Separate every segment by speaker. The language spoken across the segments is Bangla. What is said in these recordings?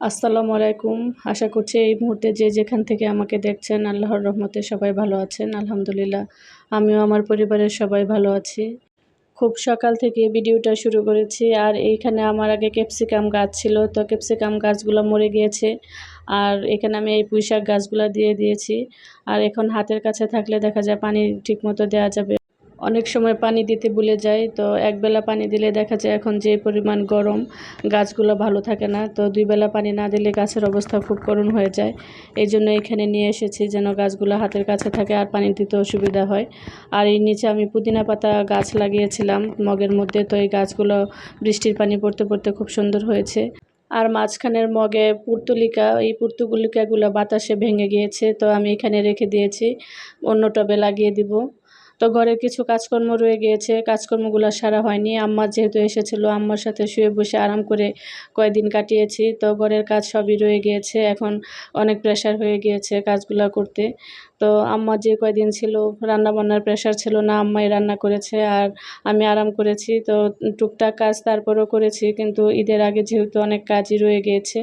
Speaker 1: আসসালামু আলাইকুম। আশা করছি এই মুহূর্তে যে যেখান থেকে আমাকে দেখছেন, আল্লাহর রহমতে সবাই ভালো আছেন, আলহামদুলিল্লাহ। আমিও আমার পরিবারের সবাই ভালো আছি। খুব সকাল থেকে ভিডিওটা শুরু করেছি আর এইখানে আমার আগে ক্যাপসিকাম গাছ ছিল, তো ক্যাপসিকাম গাছগুলো মরে গিয়েছে আর এখানে আমি এই পুঁইশাক গাছগুলো দিয়ে দিয়েছি। আর এখন হাতের কাছে থাকলে দেখা যায় পানি ঠিকমতো দেওয়া যাবে। অনেক সময় পানি দিতে ভুলে যাই তো একবেলা পানি দিলে দেখা যায় এখন যে পরিমাণ গরম, গাছগুলো ভালো থাকে না। তো দুই বেলা পানি না দিলে গাছের অবস্থা খুব করুণ হয়ে যায়। এই জন্য এখানে নিয়ে এসেছি যেন গাছগুলো হাতের কাছে থাকে আর পানি দিতে অসুবিধা হয়। আর এই নিচে আমি পুদিনা পাতা গাছ লাগিয়েছিলাম মগের মধ্যে। তো এই গাছগুলো বৃষ্টির পানি পড়তে পড়তে খুব সুন্দর হয়েছে। আর মাঝখানের মগে পুর্তুলিকা, এই পুর্তুগুলিকাগুলো বাতাসে ভেঙে গিয়েছে। তো আমি এখানে রেখে দিয়েছি। অন্য টবে লাগিয়ে দিব। তো ঘরের কিছু কাজকর্ম রয়ে গিয়েছে। কাজকর্মগুলো সারা হয়নি। আম্মা যেহেতু এসেছিল, আম্মার সাথে শুয়ে বসে আরাম করে কয়েকদিন কাটিয়েছি। তো ঘরের কাজ সবই রয়ে গিয়েছে। এখন অনেক প্রেশার হয়ে গিয়েছে কাজগুলো করতে। তো আম্মা যে কয়দিন ছিল রান্না বান্নার প্রেশার ছিল না, আম্মাই রান্না করেছে আর আমি আরাম করেছি। তো টুকটাক কাজ তারপরেও করেছি, কিন্তু ঈদের আগে যেহেতু অনেক কাজই রয়ে গিয়েছে।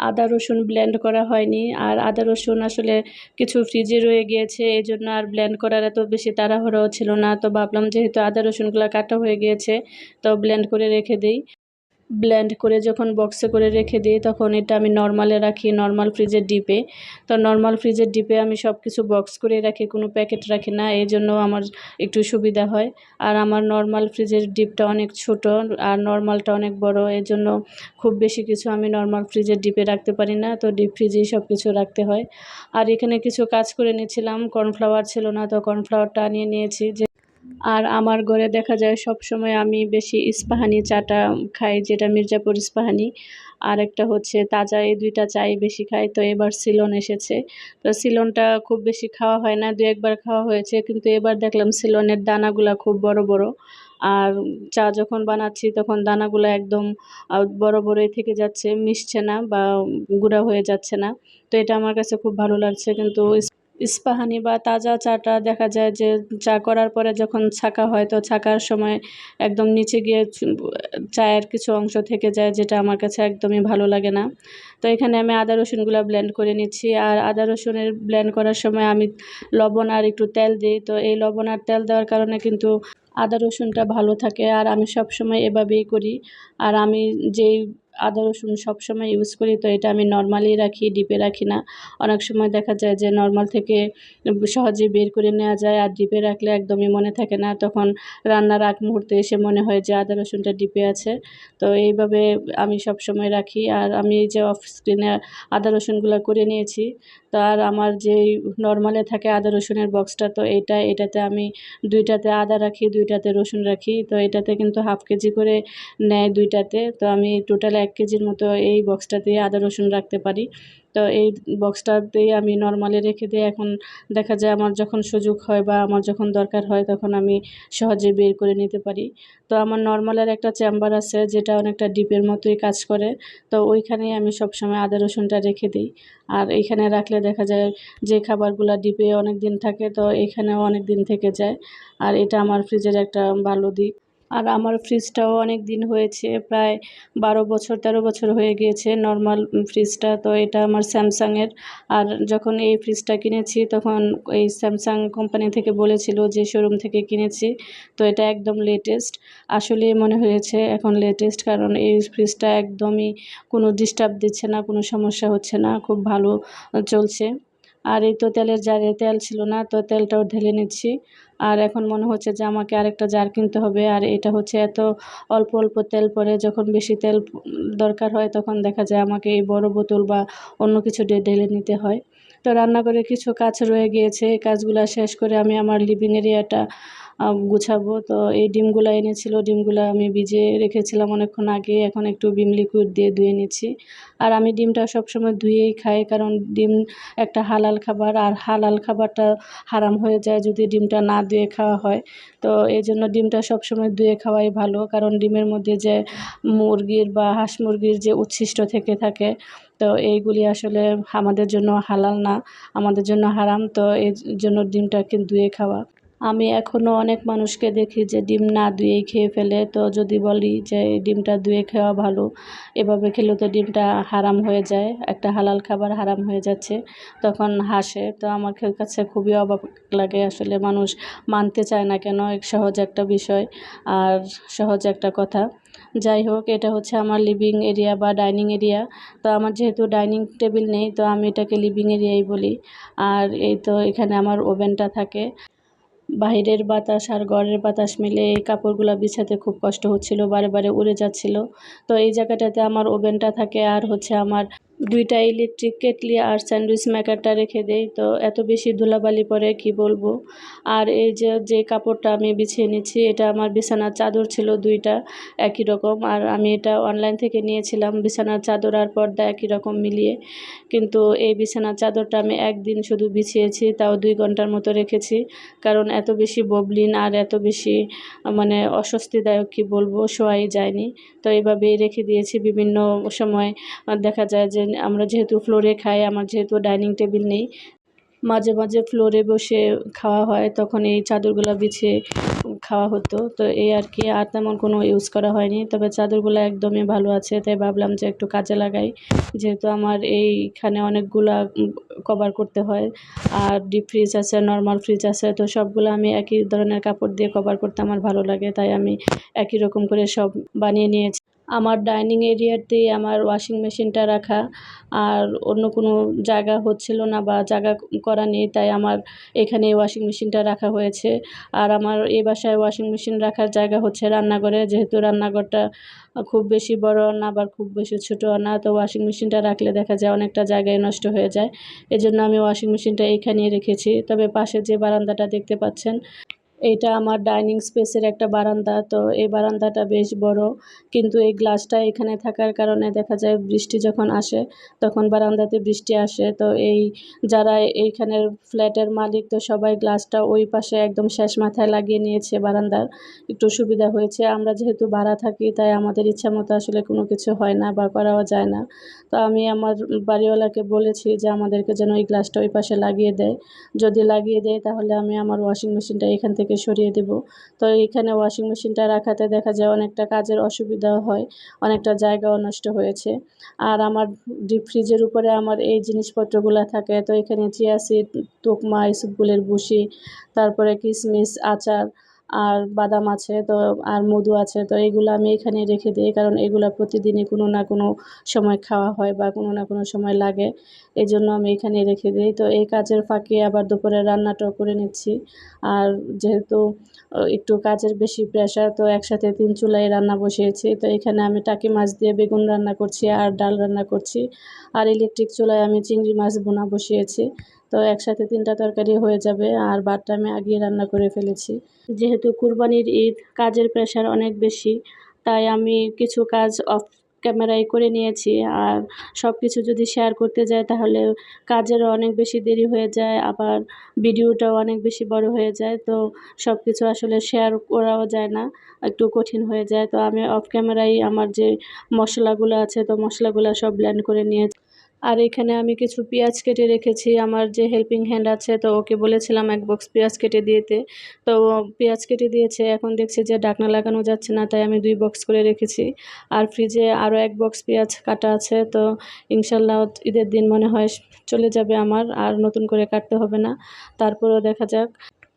Speaker 1: আদা রসুন ব্লেন্ড করা হয়নি। আর আদা রসুন আসলে কিছু ফ্রিজে রয়ে গিয়েছে এই জন্য আর ব্লেন্ড করার এত বেশি তাড়াহুড়াও ছিল না। তো ভাবলাম যেহেতু আদা রসুনগুলো কাটা হয়ে গিয়েছে, তো ব্লেন্ড করে রেখে দিই। ব্লেন্ড করে যখন বক্সে করে রেখে দিই, তখন এটা আমি নর্মালে রাখি নর্মাল ফ্রিজের ডিপে। তো নর্মাল ফ্রিজের ডিপে আমি সব কিছু বক্স করে রাখি, কোনো প্যাকেট রাখি না, এই জন্য আমার একটু সুবিধা হয়। আর আমার নর্মাল ফ্রিজের ডিপটা অনেক ছোট আর নর্মালটা অনেক বড়, এই জন্য খুব বেশি কিছু আমি নর্মাল ফ্রিজের ডিপে রাখতে পারি না, তো ডিপ ফ্রিজেই সব কিছু রাখতে হয়। আর এখানে কিছু কাজ করে নিয়েছিলাম কর্নফ্লাওয়ার ছিল না, তো কর্নফ্লাওয়ারটা আনিয়ে নিয়েছি যে আর আমার ঘরে দেখা যায় সব সময় আমি বেশি ইস্পাহানি চাটা খাই, যেটা মির্জাপুর ইস্পাহানি। আর একটা হচ্ছে তাজা এই দুইটা চাই বেশি খাই, তো এবার সিলন এসেছে। তো সিলনটা খুব বেশি খাওয়া হয় না, দু একবার খাওয়া হয়েছে, কিন্তু এবার দেখলাম সিলনের দানাগুলা খুব বড় বড়। আর চা যখন বানাচ্ছি তখন দানাগুলো একদম বড় বড়ই থেকে যাচ্ছে, মিশছে না বা গুঁড়া হয়ে যাচ্ছে না। তো এটা আমার কাছে খুব ভালো লাগছে, কিন্তু ইস্পাহানি বা তাজা চাটা দেখা যায় যে চা করার পরে যখন ছাকা হয়, তো ছাকার সময় একদম নিচে গিয়ে চায়ের কিছু অংশ থেকে যায় যেটা আমার কাছে একদমই ভালো লাগে না। তো এখানে আমি আদা রসুনগুলো ব্লেন্ড করে নিচ্ছি। আর আদা রসুনের ব্লেন্ড করার সময় আমি লবণ আর একটু তেল দিই। তো এই লবণ আর তেল দেওয়ার কারণে কিন্তু আদা রসুনটা ভালো থাকে। আর আমি সব সময় এভাবেই করি। আর আমি যেই আদা, রসুন সবসময় ইউজ করি। তো এটা আমি নর্মালি রাখি, ডিপে রাখি না। অনেক সময় দেখা যায় যে নর্মাল থেকে সহজে বের করে নেওয়া যায় আর ডিপে রাখলে একদমই মনে থাকে না। তখন রান্নার আগ মুহূর্তে এসে মনে হয় যে আদা, রসুনটা ডিপে আছে। তো এইভাবে আমি সব সময় রাখি। আর আমি এই যে অফ স্ক্রিনে আদা, রসুনগুলো করে নিয়েছি তার আমার যেই নর্মালে থাকে আদা, রসুনের বক্সটা তো এটা, এটাতে আমি দুইটাতে আদা রাখি, দুইটাতে রসুন রাখি। তো এটাতে কিন্তু হাফ কেজি করে নেয় দুইটাতে। তো আমি টোটাল এক কেজির মতো এই বক্সটাতে আদা রসুন রাখতে পারি। তো এই বক্সটাতেই আমি নর্মালি রেখে দিয়ে এখন দেখা যায় আমার যখন সুযোগ হয় বা আমার যখন দরকার হয় তখন আমি সহজে বের করে নিতে পারি। তো আমার নর্মালের একটা চেম্বার আছে যেটা অনেকটা ডিপের মতোই কাজ করে। তো ওইখানেই আমি সবসময় আদা রসুনটা রেখে দিই। আর এইখানে রাখলে দেখা যায় যে খাবারগুলো ডিপে অনেক দিন থাকে তো এখানেও অনেক দিন থেকে যায়। আর এটা আমার ফ্রিজের একটা ভালো দিক। আর আমার ফ্রিজটাও অনেক দিন হয়েছে, প্রায় বারো বছর, তেরো বছর হয়ে গিয়েছে নর্মাল ফ্রিজটা তো এটা আমার স্যামসাংয়ের। আর যখন এই ফ্রিজটা কিনেছি, তখন এই স্যামসাং কোম্পানি থেকে বলেছিল যে শোরুম থেকে কিনেছি। তো এটা একদম লেটেস্ট আসলে মনে হয়েছে এখন লেটেস্ট কারণ এই ফ্রিজটা একদমই কোনো ডিস্টার্ব দিচ্ছে না, কোনো সমস্যা হচ্ছে না। খুব ভালো চলছে। আর এই তো তেলের জারে তেল ছিল না, তো তেলটাও ঢেলে নিচ্ছি। আর এখন মনে হচ্ছে যে আমাকে আরেকটা জার কিনতে হবে। আর এটা হচ্ছে এত অল্প অল্প তেল পরে যখন বেশি তেল দরকার হয় তখন দেখা যায় আমাকে এই বড় বোতল বা অন্য কিছু ঢেলে নিতে হয়। তো রান্নাঘরে কিছু কাজ রয়ে গিয়েছে। এই কাজগুলো শেষ করে আমি আমার লিভিং এরিয়াটা গুছাবো। তো এই ডিমগুলো এনেছিল, ডিমগুলো আমি ভিজিয়ে রেখেছিলাম অনেকক্ষণ আগে। এখন একটু বিম লিকুইড দিয়ে ধুয়ে নিচ্ছি। আর আমি ডিমটা সবসময় ধুয়েই খাই, কারণ ডিম একটা হালাল খাবার। আর হালাল খাবারটা হারাম হয়ে যায় যদি ডিমটা না ধুয়ে খাওয়া হয়। তো এই জন্য ডিমটা সবসময় ধুয়ে খাওয়াই ভালো, কারণ ডিমের মধ্যে যে মুরগির বা হাঁস মুরগির যে উচ্ছিষ্ট থেকে থাকে, তো এইগুলি আসলে আমাদের জন্য হালাল না, আমাদের জন্য হারাম। তো এই জন্য ডিমটাকে ধুয়ে খাওয়া। আমি এখনও অনেক মানুষকে দেখি যে ডিম না ধুয়েই খেয়ে ফেলে। তো যদি বলি যে ডিমটা ধুয়ে খাওয়া ভালো, এভাবে খেলে তো ডিমটা হারাম হয়ে যায়, একটা হালাল খাবার হারাম হয়ে যাচ্ছে, তখন হাসে। তো আমার কাছে খুবই অবাক লাগে আসলে মানুষ মানতে চায় না কেন সহজ একটা বিষয় আর সহজ একটা কথা। যাই হোক, এটা হচ্ছে আমার লিভিং এরিয়া বা ডাইনিং এরিয়া তো আমার যেহেতু ডাইনিং টেবিল নেই, তো আমি এটাকে লিভিং এরিয়াই বলি। আর এই তো এখানে আমার ওভেনটা থাকে। বাহিরের বাতাস আর ঘরের বাতাস মিলে এই কাপড়গুলো বিছাতে খুব কষ্ট হচ্ছিল, বারে বারে উড়ে যাচ্ছিল। তো এই জায়গাটাতে আমার ওভেনটা থাকে আর হচ্ছে আমার দুইটা ইলেকট্রিক কেটলি আর স্যান্ডউইচ মেকারটা রেখে দেই। তো এত বেশি ধুলাবালি পরে কি বলব? আর এই যে যে কাপড়টা আমি বিছিয়ে নিচ্ছি, এটা আমার বিছানার চাদর ছিল দুইটা, একই রকম। আর আমি এটা অনলাইন থেকে নিয়েছিলাম, বিছানার চাদর আর পর্দা একই রকম মিলিয়ে। কিন্তু এই বিছানার চাদরটা আমি একদিন শুধু বিছিয়েছি, তাও দুই ঘণ্টার মতো রেখেছি। কারণ এত বেশি ববলিন আর এত বেশি মানে অস্বস্তিদায়ক কি বলব, শোয়াই যায়নি। তো এইভাবেই রেখে দিয়েছি বিভিন্ন সময়। দেখা যায় যে আমরা যেহেতু ফ্লোরে খাই, আমার যেহেতু ডাইনিং টেবিল নেই, মাঝে মাঝে ফ্লোরে বসে খাওয়া হয়, তখন এই চাদরগুলো বিছিয়ে খাওয়া হতো। তো এই আর কি, আর তেমন কোনো ইউজ করা হয়নি। তবে চাদরগুলো একদমই ভালো আছে, তাই ভাবলাম যে একটু কাজে লাগাই। যেহেতু আমার এইখানে অনেকগুলা কভার করতে হয়, আর ডিপ ফ্রিজ আছে নর্মাল ফ্রিজ আছে, তো সবগুলো আমি একই ধরনের কাপড় দিয়ে কভার করতে আমার ভালো লাগে, তাই আমি একই রকম করে সব বানিয়ে নিয়েছি। আমার ডাইনিং এরিয়াতেই আমার ওয়াশিং মেশিনটা রাখা। আর অন্য কোনো জায়গা হচ্ছিল না বা জায়গা করা নেই, তাই আমার এখানে ওয়াশিং মেশিনটা রাখা হয়েছে। আর আমার এ বাসায় ওয়াশিং মেশিন রাখার জায়গা হচ্ছে রান্নাঘরে। যেহেতু রান্নাঘরটা খুব বেশি বড় না আবার খুব বেশি ছোটো না, তো ওয়াশিং মেশিনটা রাখলে দেখা যায় অনেকটা জায়গায় নষ্ট হয়ে যায়। এজন্য আমি ওয়াশিং মেশিনটা এইখানেই রেখেছি। তবে পাশে যে বারান্দাটা দেখতে পাচ্ছেন এইটা আমার ডাইনিং স্পেসের একটা বারান্দা, তো এই বারান্দাটা বেশ বড়। কিন্তু এই গ্লাসটা এখানে থাকার কারণে দেখা যায় বৃষ্টি যখন আসে, তখন বারান্দাতে বৃষ্টি আসে। তো এই যারা এইখানের ফ্ল্যাটের মালিক, তো সবাই গ্লাসটা ওই পাশে একদম শেষ মাথায় লাগিয়ে নিয়েছে বারান্দার। একটু সুবিধা হয়েছে, আমরা যেহেতু ভাড়া থাকি, তাই আমাদের ইচ্ছা মতো আসলে কোনো কিছু হয় না বা করাও যায় না। তো আমি আমার বাড়িওয়ালাকে বলেছি যে আমাদেরকে যেন এই গ্লাসটা ওই পাশে লাগিয়ে দেয়। যদি লাগিয়ে দেয়, তাহলে আমি আমার ওয়াশিং মেশিনটা এখান থেকে সরিয়ে দেব। তো এখানে ওয়াশিং মেশিনটা রাখাতে দেখা যায় অনেকটা কাজের অসুবিধা হয়, অনেকটা জায়গাও নষ্ট হয়েছে। আর আমার ডিপ ফ্রিজের উপরে আমার এই জিনিসপত্রগুলো থাকে, তো এখানে চিয়া সিড তোকমা এসবগুলের ভুসি তারপরে কিশমিশ আচার আর বাদাম আছে তো, আর মধু আছে তো, এগুলো আমি এখানে রেখে দিই। কারণ এগুলো প্রতিদিনই কোনো না কোনো সময় খাওয়া হয় বা কোনো না কোনো সময় লাগে। এই জন্য আমি এখানে রেখে দিই। তো এই কাজের ফাঁকে আবার দুপুরে রান্নাটাও করে নিচ্ছি। আর যেহেতু একটু কাজের বেশি প্রেশার তো একসাথে তিন চুলায় রান্না বসিয়েছি। তো এখানে আমি টাকি মাছ দিয়ে বেগুন রান্না করছি আর ডাল রান্না করছি। আর ইলেকট্রিক চুলায় আমি চিংড়ি মাছ বোনা বসিয়েছি। তো একসাথে তিনটা তরকারি হয়ে যাবে আর ভাতটা আমি আগিয়ে রান্না করে ফেলেছি। যেহেতু কুরবানির ঈদ, কাজের প্রেশার অনেক বেশি, তাই আমি কিছু কাজ অফ ক্যামেরায় করে নিয়েছি। আর সব কিছু যদি শেয়ার করতে যাই, তাহলে কাজেরও অনেক বেশি দেরি হয়ে যায়, আবার ভিডিওটাও অনেক বেশি বড় হয়ে যায়। তো সব কিছু আসলে শেয়ার করাও যায় না, একটু কঠিন হয়ে যায়। তো আমি অফ ক্যামেরায় আমার যে মশলাগুলো আছে, তো মশলাগুলো সব ব্লেন্ড করে নিয়ে আর এখানে আমি কিছু পেঁয়াজ কেটে রেখেছি। আমার যে হেল্পিং হ্যান্ড আছে, তো ওকে বলেছিলাম এক বক্স পেঁয়াজ কেটে দিতে। তো পেঁয়াজ কেটে দিয়েছে। এখন দেখছি যে ডাকনা লাগানো যাচ্ছে না, তাই আমি দুই বক্স করে রেখেছি। আর ফ্রিজে আরও এক বক্স পেঁয়াজ কাটা আছে, তো ইনশাল্লাহ ঈদের দিন মনে হয় চলে যাবে আমার, আর নতুন করে কাটতে হবে না। তারপরেও দেখা যাক।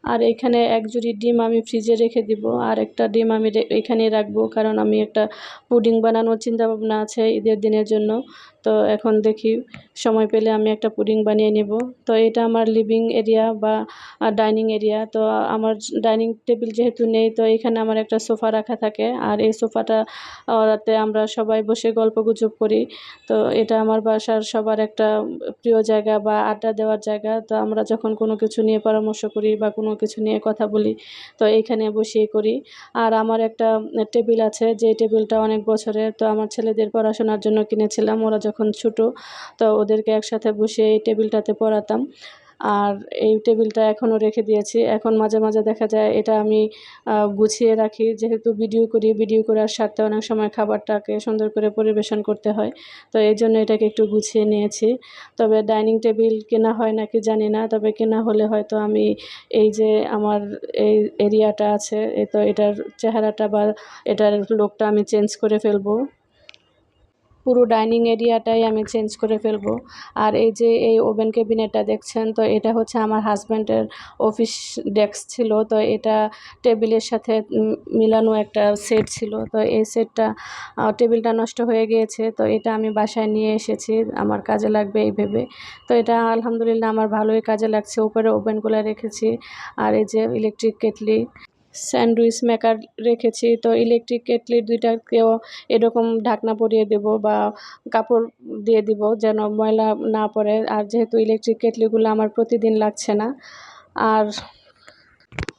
Speaker 1: আর এখানে এক জুড়ি ডিম আমি ফ্রিজে রেখে দিব। আর একটা ডিম আমি এখানেই রাখব, কারণ আমি একটা পুডিং বানানোর চিন্তা ভাবনা আছে ঈদের দিনের জন্য। তো এখন দেখি সময় পেলে আমি একটা পুডিং বানিয়ে নেব। তো এটা আমার লিভিং এরিয়া বা ডাইনিং এরিয়া। তো আমার ডাইনিং টেবিল যেহেতু নেই, তো এখানে আমার একটা সোফা রাখা থাকে। আর এই সোফাটা তে আমরা সবাই বসে গল্প গুজব করি। তো এটা আমার বাসার সবার একটা প্রিয় জায়গা বা আড্ডা দেওয়ার জায়গা। তো আমরা যখন কোনো কিছু নিয়ে পরামর্শ করি বা কোনো কিছু নিয়ে কথা বলি, তো এইখানে বসেই করি। আর আমার একটা টেবিল আছে, যে টেবিলটা অনেক বছরের। তো আমার ছেলেদের পড়াশোনার জন্য কিনেছিলাম। ওরা যখন ছোটো, তো ওদেরকে একসাথে বসে এই টেবিলটাতে পড়াতাম। আর এই টেবিলটা এখনও রেখে দিয়েছি। এখন মাঝে মাঝে দেখা যায় এটা আমি গুছিয়ে রাখি। যেহেতু ভিডিও করি, ভিডিও করার স্বার্থে অনেক সময় খাবারটাকে সুন্দর করে পরিবেশন করতে হয়। তো এই জন্য এটাকে একটু গুছিয়ে নিয়েছি। তবে ডাইনিং টেবিল কেনা হয় নাকি জানি না। তবে কেনা হলে হয়তো আমি এই যে আমার এই এরিয়াটা আছে, এ তো এটার চেহারাটা বা এটার লোকটা আমি চেঞ্জ করে ফেলব। পুরো ডাইনিং এরিয়াটাই আমি চেঞ্জ করে ফেলব। আর এই যে এই ওভেন ক্যাবিনেটটা দেখছেন, তো এটা হচ্ছে আমার হাজব্যান্ডের অফিস ডেস্ক ছিল, তো এটা টেবিলের সাথে মিলানো একটা সেট ছিল, তো এই সেটটা টেবিলটা নষ্ট হয়ে গিয়েছে, তো এটা আমি বাসায় নিয়ে এসেছি, আমার কাজে লাগবে এই ভেবে। তো এটা আলহামদুলিল্লাহ আমার ভালোই কাজে লাগছে, উপরে ওভেনগুলো রেখেছি, আর এই যে ইলেকট্রিক কেটলি স্যান্ডউইচ মেকার রেখেছি, তো ইলেকট্রিক কেটলির দুইটাকেও এরকম ঢাকনা পরিয়ে দেব বা কাপড় দিয়ে দিব যেন ময়লা না পড়ে। আর যেহেতু ইলেকট্রিক কেটলিগুলো আমার প্রতিদিন লাগছে না, আর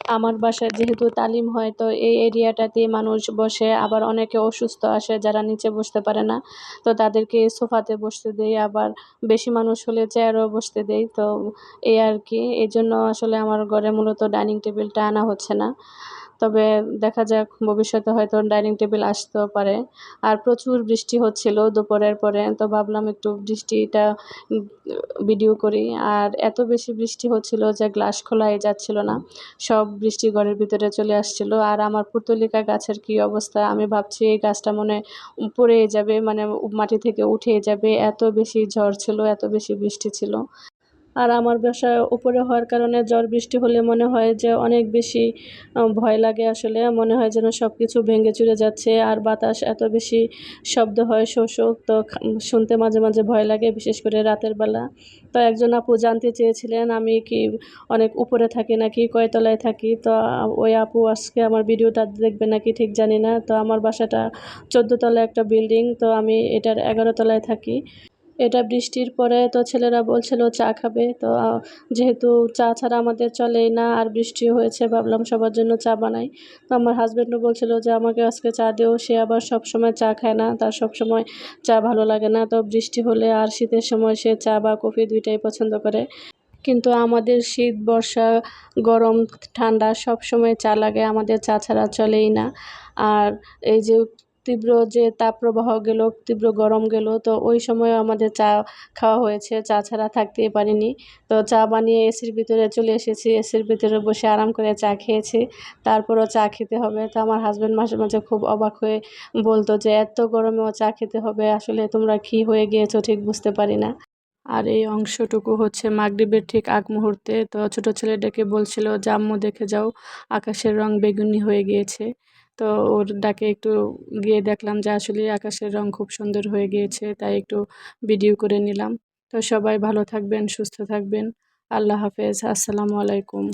Speaker 1: আমার বাসায় যেহেতু তালিম হয়, তো এই এরিয়াটাতে মানুষ বসে, আবার অনেকে অসুস্থ আসে যারা নিচে বসতে পারে না, তো তাদেরকে সোফাতে বসতে দেই, আবার বেশি মানুষ হলে চেয়ারও বসতে দেই, তো এই আর কি। এই জন্য আসলে আমার ঘরে মূলত ডাইনিং টেবিলটা আনা হচ্ছে না। তবে দেখা যাক, ভবিষ্যতে হয়তো ডাইনিং টেবিল আসতেও পারে। আর প্রচুর বৃষ্টি হচ্ছিল দুপুরের পরে, তো ভাবলাম একটু বৃষ্টিটা ভিডিও করি। আর এত বেশি বৃষ্টি হচ্ছিল যে গ্লাস খোলাই যাচ্ছিল না। সব বৃষ্টি ঘরের ভিতরে চলে আসছিল। আর আমার পুর্তলিকা গাছের কি অবস্থা? আমি ভাবছি এই গাছটা মনে পড়ে যাবে মানে মাটি থেকে উঠে যাবে। এত বেশি ঝড় ছিল, এত বেশি বৃষ্টি ছিল। আর আমার বাসা উপরে হওয়ার কারণে ঝড় বৃষ্টি হলে মনে হয় যে অনেক বেশি ভয় লাগে আসলে। মনে হয় যেন সব কিছু ভেঙে চুরে যাচ্ছে আর বাতাস এত বেশি শব্দ হয় শো শো তো শুনতে মাঝে মাঝে ভয় লাগে, বিশেষ করে রাতের বেলা। তো একজন আপু জানতে চেয়েছিলেন, আমি কি অনেক উপরে থাকি নাকি কয়তলায় থাকি? তো ওই আপু আজকে আমার ভিডিওটা দেখবে নাকি ঠিক জানি না। তো আমার বাসাটা চোদ্দ তলায় একটা বিল্ডিং, তো আমি এটার এগারো তলায় থাকি। এটা বৃষ্টির পরে তো ছেলেরা বলছিল, চা খাবে। তো যেহেতু চা ছাড়া আমাদের চলেই না, আর বৃষ্টি হয়েছে, ভাবলাম সবার জন্য চা বানাই। তো আমার হাজব্যান্ডও বলছিল যে, আমাকে আজকে চা দিও। সে আবার সব সময় চা খায় না, তার সব সময় চা ভালো লাগে না। তো বৃষ্টি হলে আর শীতের সময় সে চা বা কফি দুইটাই পছন্দ করে। কিন্তু আমাদের শীত, বর্ষা, গরম, ঠান্ডা সব সময় চা লাগে, আমাদের চা ছাড়া চলেই না। আর এই যে তীব্র যে তাপপ্রবাহ গেল, তীব্র গরম গেল, তো ওই সময় আমাদের চা খাওয়া হয়েছে। চা ছাড়া থাকতেই পারিনি। তো চা বানিয়ে এসির ভিতরে চলে এসেছি। এসির ভিতরে বসে আরাম করে চা খেয়েছি। তারপরও চা খেতে হবে। তো আমার হাজব্যান্ড মাঝে মাঝে খুব অবাক হয়ে বলতো যে, এত গরমেও চা খেতে হবে। আসলে তোমরা কী হয়ে গিয়েছো ঠিক বুঝতে পারি না। আর এই অংশটুকু হচ্ছে মাগরিবের ঠিক আগ মুহূর্তে। তো ছোট ছেলে ডেকে বলছিল যে আম্মু দেখে যাও। আকাশের রং বেগুনি হয়ে গিয়েছে। তো ওর ডাকে একটু গিয়ে দেখলাম যে আসলে আকাশের রং খুব সুন্দর হয়ে গিয়েছে, তাই একটু ভিডিও করে নিলাম। তো সবাই ভালো থাকবেন, সুস্থ থাকবেন। আল্লাহ হাফেজ, আসসালামু আলাইকুম।